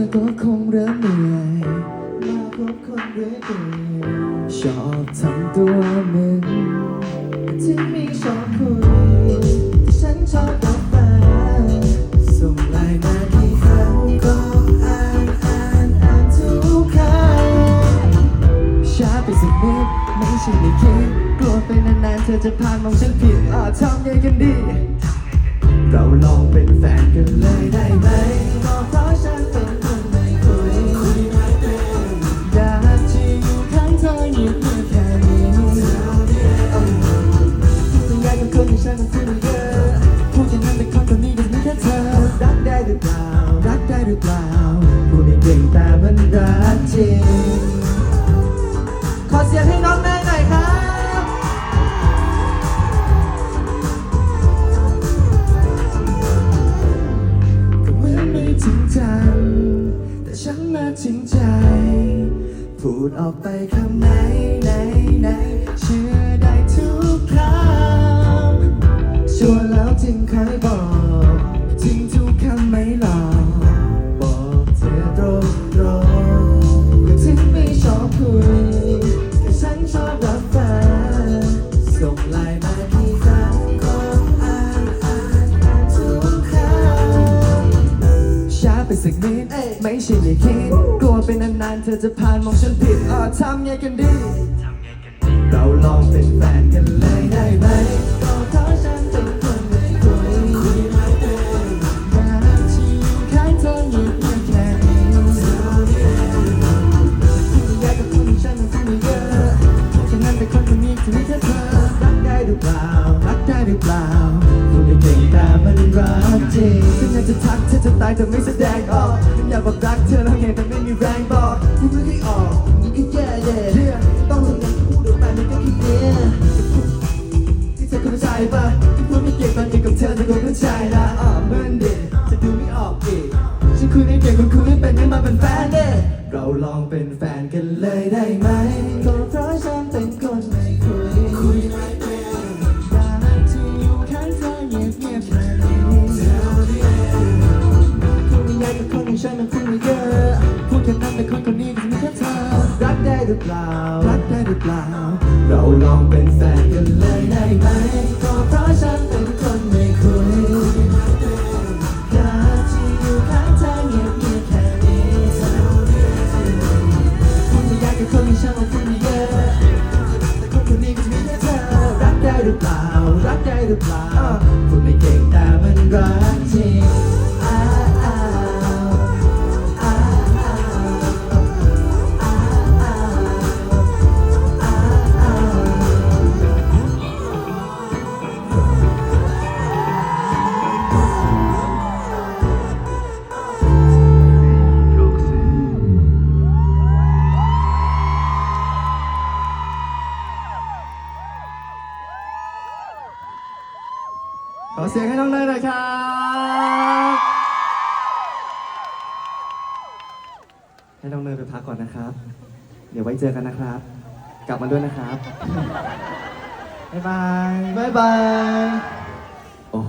อก็คงเริ่มเหนื่อยมาพบคนเรื่อยๆชอบทำตัวเหมือนที่มีชอบคุยฉันชอบออกไปส่งไลน์มาที่ครั้งก็อ่านอ่านอ่านทุกครั้งช้าไปสักนิดไม่ใช่ไม่คิดกลัวไปนานๆเธอจะพานมองฉันผิดอ่าทำยังไงกันดี เราลองเป็นแฟนกันเลยได้ไหม แต่มันรักจริง ขอเสียงให้น้องแม่หน่อยครับ ก็เหมือนไม่จริงจัง แต่ฉันน่าจริงใจ พูดออกไปคำไหนไหนไหนเชื่อได้ทุกครั้งชัวร์แล้วจึงคอยบอกจริงทุกคำไม่หลอกบอก สักนิดไม่ใช่ไม่คิดกลัวเป็นนานๆเธอจะผ่านมองฉันผิดอ่าทำไงกันดี เราลองเป็นแฟนกันเลยได้ไหมก็เพราฉันเป็นคนไม่คุยอยากจะอยู่ข้างเธอเงียบเงียบแค่นี้อยกกับคนอย่ฉันมันพูดไม่เยอะฉะนั้นเป็นคนคนนี้ที่มีแค่เธอรักได้หรือเปล่า รักได้หรือเปล่า พูดไม่เก่งแต่มันรักจริงถึงอยากจะทักเธอจะตายเธอไม่แสดงออกถึงอยากบอกรักเธอแล้วไงแต่ไม่มีแรงบอกพูดไม่ได้ออกนี่ก็แย่แย่เรื่องต้องทำงานพูดออกมามันก็แค่เนี้ยที่เธอเข้าใจปะที่พูดไม่เก่งตอนอยู่กับเธอเธอคงเข้าใจนะอ่าเมือนเด็กจะดูไม่ออกอีกฉันคุยไม่เก่งคุณคุยไม่เป็นงั้นมาเป็นแฟนเด้เราลองเป็นแฟนกันเลยได้ไหมก็เพราะฉันเป็นคนไม่ ยากกับคนอย่างฉันมันพูดไม่เยอะพูดแค่นั้นแต่คนคนนี้ก็มีแค่เธอรักได้หรือเปล่า รักได้หรือเปล่า เราลองเป็นแฟนกันเลยได้ไหมก็เพราะฉันเป็นคนไม่คุยอยากจะอยู่ข้างเธอเงียบเงียบแค่นี้พูดไม่ยากกับคนอย่างฉันมันพูดไม่เยอะแต่คนคนนี้ก็มีแค่เธอรักได้หรือเปล่า รักได้หรือเปล่า เสียงให้น้องเนยหน่อยครับ ให้น้องเนยไปพักก่อนนะครับ เดี๋ยวไว้เจอกันนะครับ กลับมาด้วยนะครับ บ๊ายบาย บ๊ายบาย